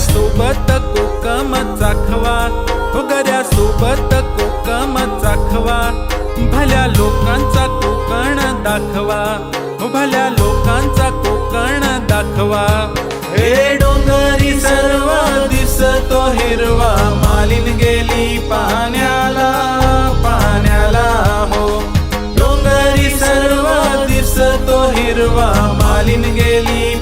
सोबत कोकम चाखवा भोगऱ्या सोबत कोकम चाखवा. भल्या लोकांचा कोकण दाखवा भल्या लोकांचा कोकण दाखवा. हे डोंगरी सर्व दिसतो हिरवा. मालिन गेली पाण्याला पाण्याला हो. डोंगरी सर्व दिसतो हिरवा. मालिन गेली